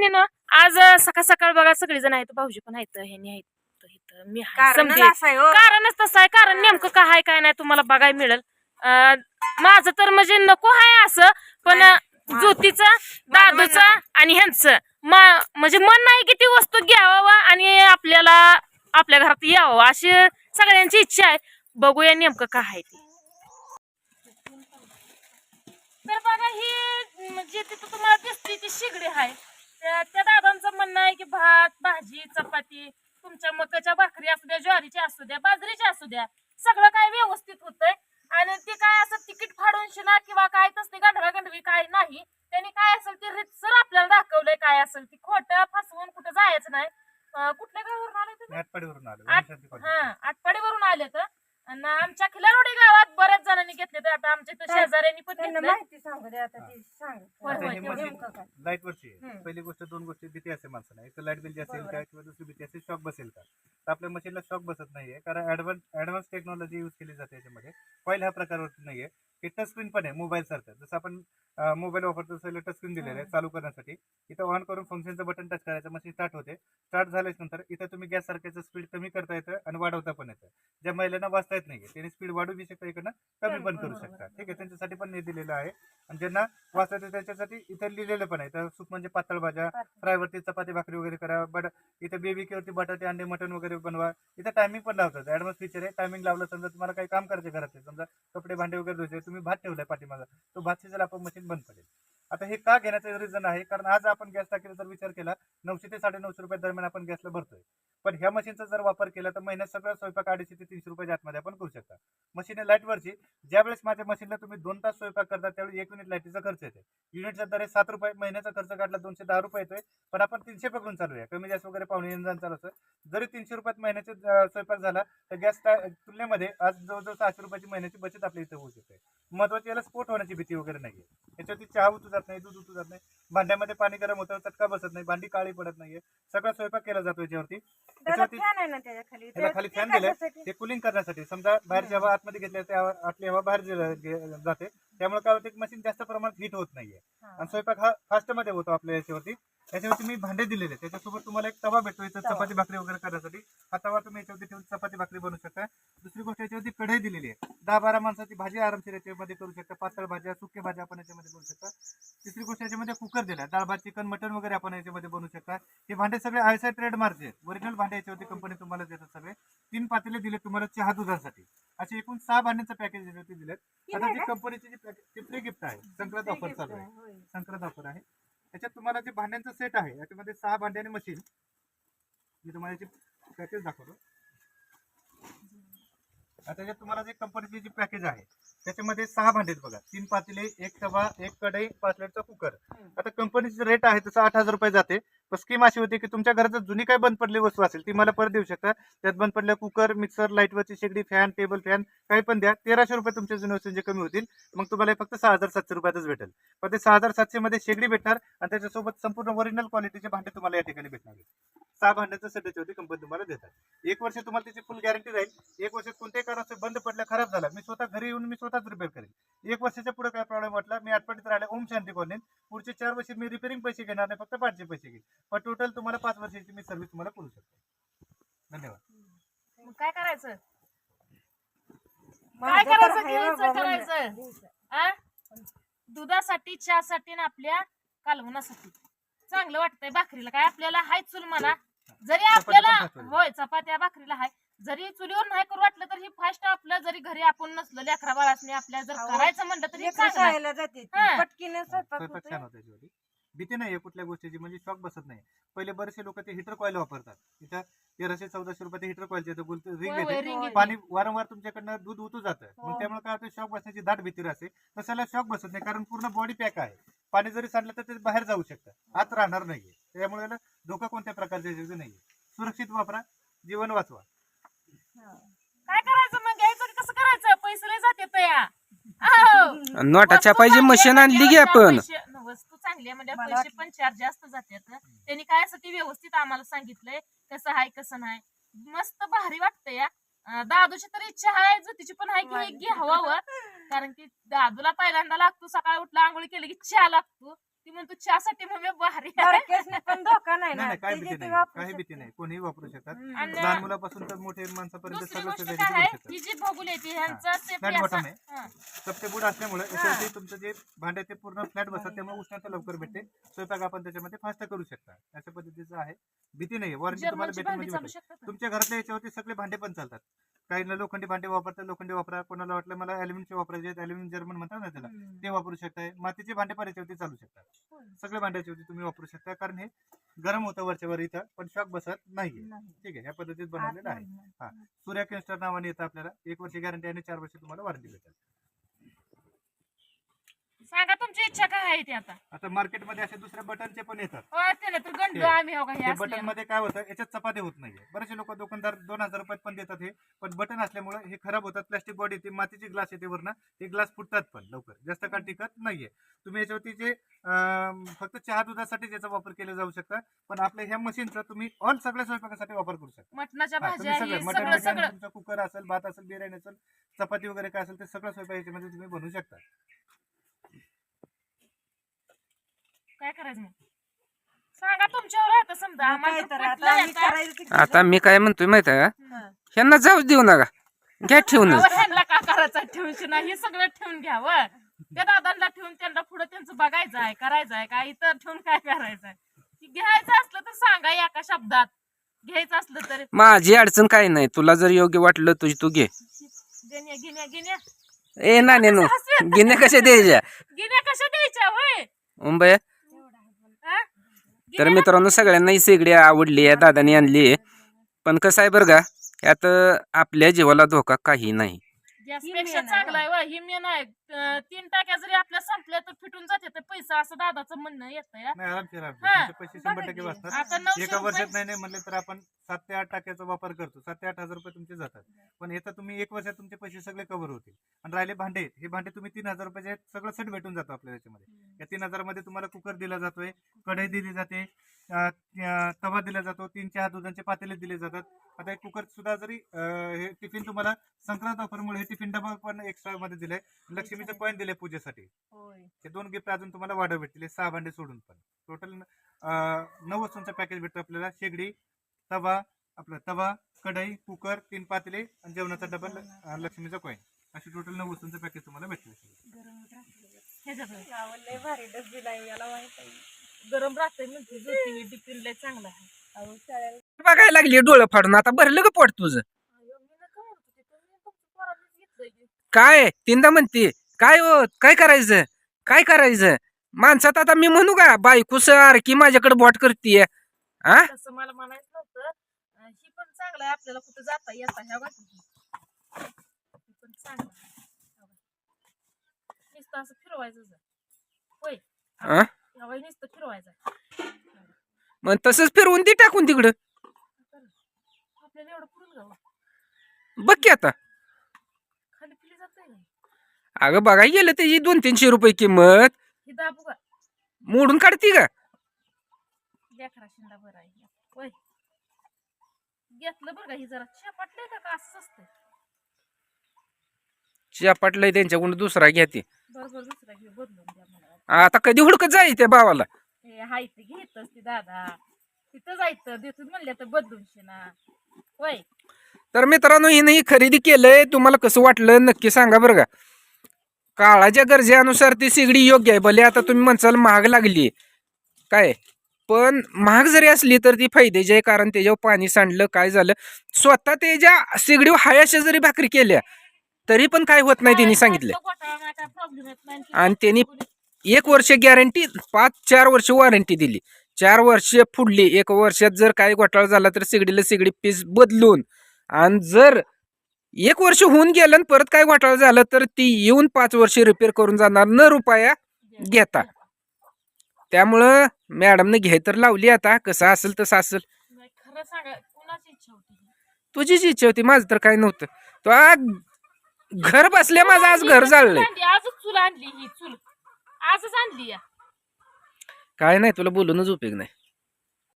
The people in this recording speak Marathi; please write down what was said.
बहिणीनं आज सकाळ सकाळ बघा सगळी जण आहेत भाऊजी पण आहेत ह्यांनी आहेत मी हो. कारणच तसं आहे कारण नेमकं काय आहे काय नाही तुम्हाला बघायला मिळेल. माझं तर म्हणजे नको आहे असं पण ज्योतीचं दादूचं आणि ह्यांचं. म्हणजे मन नाही की ती वस्तू घ्यावं आणि आपल्याला आपल्या घरात यावं अशी सगळ्यांची इच्छा आहे. बघूया नेमकं काय आहे ते. तर बघा ही म्हणजे तिथं तुम्हाला दिसते ती शिगडी आहे. त्या त्या दादांचं म्हणणं आहे की भात भाजी चपाती तुमच्या मकाच्या भाकरी असू द्या ज्वारीची असू द्या बाजरीची असू द्या सगळं काय व्यवस्थित होतंय. आणि ते काय असं तिकीट फाडून शिना किंवा काय तसली गांढवा गांढवी काय नाही त्यांनी काय असेल ते रितसर आपल्याला दाखवलंय काय असेल ती. खोटं फसवून कुठं जायचं नाही. कुठल्या गावावरून आले तुम्ही? आटपाडीवरून आलो. हा आटपाडीवरून आले तर आणि आमच्या खिलारोडी गावात बऱ्याच जणांनी घेतले तर आता आमच्या इथं शेजाऱ्यांनी पण त्यांना घेतलंय. माहिती सांगू दे आता ती सांग. होय, आता होय, हे तेवढं. मशीन नेमकं काय? लाइट वरची आहे. हम्म. पहिली गोष्ट दोन गोष्टी भीती असते माणसाला. एक तर लाइट बिल असेल बरोबर. का किंवा दुसरी भीती असेल शॉक बसेल का? तर आपल्या मशीनला शॉक बसत नाहीये. कारण ऍडव्हान्स ऍडव्हान्स टेक्नॉलॉजी युज केली जाते याच्यामध्ये. कॉईल ह्या प्रकारवरती नाहीये. हे टच स्क्रीन पण आहे मोबाईल सारखं. जसं आपण मोबाईल वापरतो तसं टच स्क्रीन दिलेलं आहे चालू करण्यासाठी. इथं ऑन करून फंक्शनचं बटन टच करायचं मशीन स्टार्ट होते. स्टार्ट झाल्याच्यानंतर इथं तुम्ही गॅस सारख्याचं स्पीड कमी करता येतं आणि वाढवता पण येतं. ज्या महिलांना वाचता येत नाहीये त्यांनी स्पीड वाढवू बी शकता इकडनं कमी पण करू शकता ठीक आहे त्यांच्यासाठी पण हे दिलेलं आहे. आणि ज्यांना वाचता येतं त्याच्यासाठी इथं लिहिलेलं पण आहे. तर सूप म्हणजे पातळ भाज्या फ्रायवरती चपाती भाकरी वगैरे करा बट इथं बेबी वरती बटाटे अंडे मटन वगैरे बनवा. इथं टायमिंग पण लावतात. ऍडव्हान्स फीचर आहे. टायमिंग लावलं समजा तुम्हाला काही काम करायचे घरात समजा कपडे भांडे वगैरे धुवायचे तुम्ही भात ठेवलाय पाठीमागा. तो भात शिजायला आपण मशीन बंद पडेल आता हे का घेण्याचं रिझन आहे? कारण आज आपण गॅस टाकीला जर विचार केला नऊशे ते साडेनऊशे रुपये दरम्यान आपण गॅसला भरतोय. पण ह्या मशीनचा जर वापर केला तर महिन्यात सगळं स्वयंपाक अडीचशे ते तीनशे रुपयाच्या आतमध्ये आपण करू शकता. मशीन आहे लाईटवरची ज्यावेळेस माझ्या मशीनला तुम्ही दोन तास स्वयंपाक करता त्यावेळी एक युनिट लाईटीचा खर्च येते युनिटचा दर सात रुपये महिन्याचा खर्च काढला दोनशे दहा रुपये येतोय. पण आपण तीनशे पकडून चालू आहे कमी जास्त वगैरे पाहुणे इंधन चालू असतं. जरी तीनशे रुपयात महिन्याचे स्वयंपाक झाला तर गॅस तुलनेमध्ये आज जवळजवळ सहाशे रुपयाची महिन्याची बचत आपल्या इथे होऊ शकते. महत्वाची याला स्फोट होण्याची भीती वगैरे नाही याच्यावरती चहा तुझा जात नाही दूध उतू जात नाही. भांड्यामध्ये पाणी गरम होतं चटका बसत नाही भांडी काळी पडत नाहीये. सगळा स्वयंपाक केला जातो याच्यावरती. त्याला याच्यावरती फॅन आहे ना त्याच्याखाली? त्याला खाली फॅन दिलाय? ते कुलिंग करण्यासाठी. समजा बाहेरची हवा आतमध्ये घेतल्या त्या आतली हवा बाहेर गे- जाते. त्यामुळे काय होते मशीन जास्त प्रमाणात हीट होत नाहीये. आणि स्वयंपाक हा फास्टमध्ये होतो आपल्या याच्यावरती. याच्यावरती मी भांडे दिलेले. आहेत. त्याच्यासोबत तुम्हाला एक तवा भेटतो इथं तवा. चपाती भाकरी वगैरे करण्यासाठी. हा तवा तुम्ही याच्यावरती ठेवून चपाती भाकरी बनवू शकता. दुसरी गोष्ट याच्यावरती कढई दिलेली आहे. दहा बारा माणसाची भाजी आरामशीर याच्यामध्ये करू शकता. पातळ भाज्या सुके भाज्या आपण याच्यामध्ये बनवू शकता. तिसरी गोष्ट याच्यामध्ये कुकर दिला. डाळ भात चिकन मटन वगैरे आपण याच्यामध्ये बनवू शकता. हे भांडे सगळे आयसाय ट्रेड मार्कचे आहेत. ओरिजिनल भांडे याच्यावरती कंपनी तुम्हाला देतात सगळे. तीन पातेले दिले तुम्हाला चहा दुधासाठी. असे एकूण सहा भांड्यांचं पॅकेज याच्यावरती दिलेत. आता जी कंपनीची जी पॅकेज ते फ्री गिफ्ट आहे संक्रांत ऑफर चालू आहे. संक्रांत ऑफर आहे. त्याच्यात तुम्हाला जे भांड्यांचा सेट आहे याच्यामध्ये सहा भांडे आणि मशीन मी तुम्हाला याची पॅकेज दाखवतो. त्याच्यात तुम्हाला जे कंपनीची जी पॅकेज आहे त्याच्यामध्ये सहा भांडे बघा. तीन पातेले एक तवा एक कढई पाच लिटरचा कुकर आता कंपनीचे रेट आहे तसं आठ हजार रुपये जाते. स्कीम अशी होती की तुमच्या घरात जुनी काही बंद पडली वस्तू असेल ती मला परत देऊ शकता. त्यात बंद पडल्या कुकर मिक्सर लाईटवरची शेगडी फॅन टेबल फॅन काही पण द्या. तेराशे रुपये तुमच्या जुन्या वस्तूंचे कमी होतील. मग तुम्हाला हे फक्त सहा हजार सातशे रुपयातच भेटेल. पण ते सहा हजार सातशे मध्ये शेगडी भेटणार आणि त्याच्यासोबत संपूर्ण ओरिजिनल क्वालिटीचे भांडे तुम्हाला या ठिकाणी भेटणार सहा भांड्याचं सध्याच्या होती कंपनी तुम्हाला देतात. एक वर्ष तुम्हाला त्याची फुल गॅरंटी राहील. एक वर्षात कोणत्याही कारणाचं बंद पडलं खराब झाला मी स्वतः घरी येऊन मी स्वतःच रिपेअर करेन. एक वर्षाच्या पुढे काय प्रॉब्लेम वाटला मी आठवड्यात राहिले ओम शांती कॉलनीत. पुढचे चार वर्ष मी रिपेअरिंग पैसे घेणार नाही फक्त पाचशे पैसे घेईन. पण टोटल तुम्हाला पाच वर्षाची मी सर्व्हिस तुम्हाला करू शकतो. धन्यवाद. मग काय करायचं? काय करायचं? घ्यायचं बाबा करायचं. आ? दुधासाठी चहासाठी आणि आपल्या कालवणासाठी चांगलं वाटतंय भाकरीला काय आपल्याला हाय चूल म्हणा. जरी आपल्याला पण. होय चपात्या भाकरीला हाय. जरी चुलीवर नाही करू वाटलं तर ही फास्ट आपलं जरी घरी आपण नसलो लेकरा बाळासनी आपल्या जर करायचं म्हणलं तर हे चांगलं. आहे. शाळेला जाते हा. पटकीने स्वयंपाक स्वयंपाक होतोय. छान होता याच्यावरती भीती नाही कुठल्या गोष्टीची म्हणजे शॉक बसत नाही. पहिले बरेचसे लोक ते हिटर कॉईल वापरतात. तिथं तेराशे चौदाशे रुपये हिटर कॉईलचे रिंग होय, होय, येते. पाणी वारंवार तुमच्याकडनं दूध उतू जातं. हो. मग त्यामुळे काय होतं शॉक बसण्याची दाट भीती असते तसाला शॉक बसत नाही कारण पूर्ण बॉडी पॅक आहे. पाणी जरी सांडलं तर ते बाहेर जाऊ शकतं. आत राहणार नाहीये. त्यामुळे याला धोका कोणत्या प्रकारचा याच्यात नाहीये. सुरक्षित वापरा जीवन वाचवा हा. काय करायचं मग घ्यायचं की कसं करायचं नोटाच्या वस्तू पाहिजे चांगली मशीन आणली की आपण. पैसे- न, वस्तू चांगली आहे म्हणजे पैसे पण चार जास्त जातात त्यांनी काय असं ते व्यवस्थित आम्हाला सांगितलंय कसं आहे कसं नाही. मस्त भारी वाटतंय या. अं, दादूची तर इच्छा आहे ज्योतीची पण आहे की हे घ्यावं. कारण की दादूला पहिल्यांदा लागतो सकाळी उठला आंघोळी केली की चहा लागतो. ती म्हणतो चहासाठी मग मी भारी आहे. बारक्यासनी पण धोका नाही नाही ना. नाही काय ते भीती ते नाही. वापरू काही भीती. नाही. कोणीही वापरू शकतात. आणि लहान मुलापासून तर मोठे माणसापर्यंत दुसरी सगळं गोष्ट सोसायटी काय आहे? शकतात ही जी भोगुल येते ह्यांचा Flat bottom आहे. हा. बुड असल्यामुळे याच्यावरती तुमचं जे भांडे ते पूर्ण फ्लॅट बसतात. त्यामुळे उष्णता लवकर भेटते. स्वयंपाक आपण त्याच्यामध्ये फास्ट करू शकता. अशा पद्धतीचं आहे. भीती नाही वॉरंटी तुम्हाला जर्मनची भेटेल भांडी म्हणजे चालू भेटेल. शकतात तुमच्या घरातल्या याच्यावरती सगळे भांडे पण चालतात. काहींना लोखंडी भांडे वापरतात लोखंडी वापरा कोणाला वाटलं मला अॅल्युमिनियमचे वापरायचे आहेत अॅल्युमिनियम जर्मन म्हणतात ना त्याला. ते वापरू शकताय मातीचे भांडे पण याच्यावरती चालू शकतात. सगळे भांड्याच्यावरती तुम्ही वापरू शकता कारण हे गरम होतं वरच्या वर इथं पण शॉक बसत नाहीये नाही. ठीक आहे ह्या पद्धतीत बनवलेलं आहे आतमध्ये. सूर्या केन्स्टर नावाने येतं आपल्याला एक वर्ष गॅरंटी आणि चार वर्ष तुम्हाला वॉरंटी भेटेल सांगा तुमची इच्छा काय आहे ती आता? आता मार्केटमध्ये असे दुसऱ्या बटनचे पण येतात. हो त्याला तर गंडू ते- आम्ही हो का. बटनमध्ये काय होतं याच्यात चपाती होत नाहीये. बरेचसे लोक दुकानदार दोन हजार रुपयात पण देतात हे पण बटन असल्यामुळे हे खराब होतात. प्लास्टिक बॉडी येते मातीची ग्लास येते वरनं ते ग्लास फुटतात पण लवकर. जास्त काळ टिकत नाहीये. तुम्ही याच्यावरती जे अं, फक्त चहा दुधासाठी याचा वापर केला जाऊ शकता पण आपल्या ह्या मशीनचा तुम्ही ऑल सगळ्या स्वयंपाकासाठी वापर करू शकता. मटणाच्या हा, भाज्या हे मटण सगळं बिटण, सगळं. तुमचा कुकर असेल भात असेल बिर्याणी असेल चपाती वगैरे काय असेल ते सगळं स्वयंपाक याच्यामध्ये तुम्ही बनवू शकता. काय करायचं मग? सांगा तुमच्यावर आता समजा. आम्हाला तर पटलं आता आम्ही आता. करायचं ते आता मी काय म्हणतोय माहीत आहे का? हं. ह्यांना जाऊ देऊ नका. घ्या ठेवून. अहो, ह्यांना का करायचं? ठेवून नाही हे सगळं ठेवून घ्यावं. त्या दादांना ठेवून त्यांना पुढे त्यांचं बघायचं आहे करायचं आहे काय इतर ठेवून काय करायचं आहे? की घ्यायचं असलं तर सांगा एका शब्दात. घ्यायचं असलं तर. माझी अडचण काय नाही. तुला जर योग्य वाटलं तुझी तू घे. गिन्या गिन्या गिन्या ए नाने नो. गिन्या कशा द्यायच्या? गिन्या कशा द्यायच्या होय? मुंबई? तर मित्रांनो सगळ्यांना ही शेगडी आवडली आहे दादाने आणली आहे. पण कसं आहे बरं का यात आपल्या जीवाला धोका काही नाही. चांगला आहे वा, ही मेन आहे. तीन टाक्या जरी आपल्या संपल्या तर फिटून जाते. तर पैसा असं दादाचं म्हणणं येतं नाही आरामशीर. हा. पैसे शंभर टक्के बघा वाचतात आता नऊशे एका वर्षात रुपये नाही नाही म्हणले तर आपण सात ते आठ टाक्याचा वापर करतो. सात ते आठ हजार रुपये तुमचे जातात. पण येतात तुम्ही एक वर्षात तुमचे पैसे सगळे कव्हर होतील. आणि राहिले भांडे हे भांडे तुम्ही तीन हजार रुपयाचे आहेत, सगळं सेट भेटून जातो आपल्याला याच्यामध्ये. या तीन हजारमध्ये तुम्हाला कुकर दिला जातोय कढई दिली जाते अं, अं, तवा दिला जातो तीन चहा दुधांचे पातेले दिले जातात. आता एक कुकर सुद्धा जरी अं, हे टिफिन तुम्हाला संक्रांत ऑफरमुळे हे टिफिन डबा पण एक्स्ट्रा मध्ये दिलंय. लक्ष्मीचं कॉईन दिले पूजेसाठी. होय. हे दोन गिफ्ट अजून तुम्हाला वाढव भेटतील. सहा भांडे सोडून पण. टोटल नऊ वस्तूंचं पॅकेज भेटतं आपल्याला. शेगडी तवा आपला तवा कढई कुकर तीन पातेले आणि जेवणाचा डबल लक्ष्मीचा कॉईन अशी टोटल नऊ वस्तूंचं पॅकेज तुम्हाला भेटलं ह्याच्यात आवड लय भारी डब्बी नाही याला माहीत आहे गरम राहते म्हणते ज्योती डिपिन लय चांगला आहे. अहो, शाळेला बघायला लागली डोळं फाडून. आता भरलं का पोट तुझं. अयो, मी नका म्हणत होते, तुम्ही तुमच्या पोरांनीच घेतलंय की. काय? तीनदा म्हणते. काय हो? काय करायचं? काय करायचं? माणसात आता मी म्हणू का बायको सारखी माझ्याकडे बॉट करतीये? हा तसं मला म्हणायचं नव्हतं. अं, ही पण चांगलं आहे आपल्याला कुठं जाता येता ह्या बाकी ही पण चांगलं आहे. ह्या बाकी. नुसतं असं फिरवायचं जर. होय. आ? ह्या बाई नुसतं फिरवायचं. मग तसंच फिरवून ती टाकून तिकडं. आपल्याला एवढं पुरून गाव बघ की आता. अगं बघाय गेलं त्याची दोन तीनशे रुपये किंमत. ही दाबू का? मोडून काढती का लेकरा शिंदा बरं आहे होय. घेतलं बरं का ही जरा शेपाटलंय का का असंच असतं चिपाटलंय त्यांच्याकडून दुसरा घ्या ती. बरोबर दुसरा घे बदलून द्या मला आता कधी हुडकत जाई त्या भावाला. हे हाय ते घेतच ती दादा. तिथं जायचं देतो म्हणल्या तर बदलून शिना होय. तर मित्रांनो हिने ही खरेदी केलंय. तुम्हाला कसं वाटलं नक्की सांगा बरं का. काळाच्या गरजेनुसार ती सिगडी योग्य आहे. भले आता तुम्ही म्हणसाल महाग लागली. काय? पण महाग जरी असली तर ती फायद्याची आहे कारण त्याच्यावर पाणी सांडलं काय झालं? स्वतः त्याच्या सिगडीवर हायाशा जरी भाकरी केल्या तरी पण काय होत नाही त्यांनी सांगितलं. आणि त्यांनी एक वर्ष गॅरंटी पाच चार वर्ष वॉरंटी दिली. चार वर्ष फुडली. एक वर्षात जर काही घोटाळा झाला तर सिगडीला सिगडी पीस बदलून. आणि जर एक वर्ष होऊन गेलं आणि परत काय घोटाळा झाला तर ती येऊन पाच वर्ष रिपेअर करून जाणार. न रुपया घेता. त्यामुळं मॅडमने घ्याय तर लावली आता. कसं असेल तसं असेल. तुझीच इच्छा होती. माझं तर काय नव्हतं. तो आ घर बसल्या माझं आज घर जाळलंय. काय नाही तुला बोलूनच उपयोग नाही.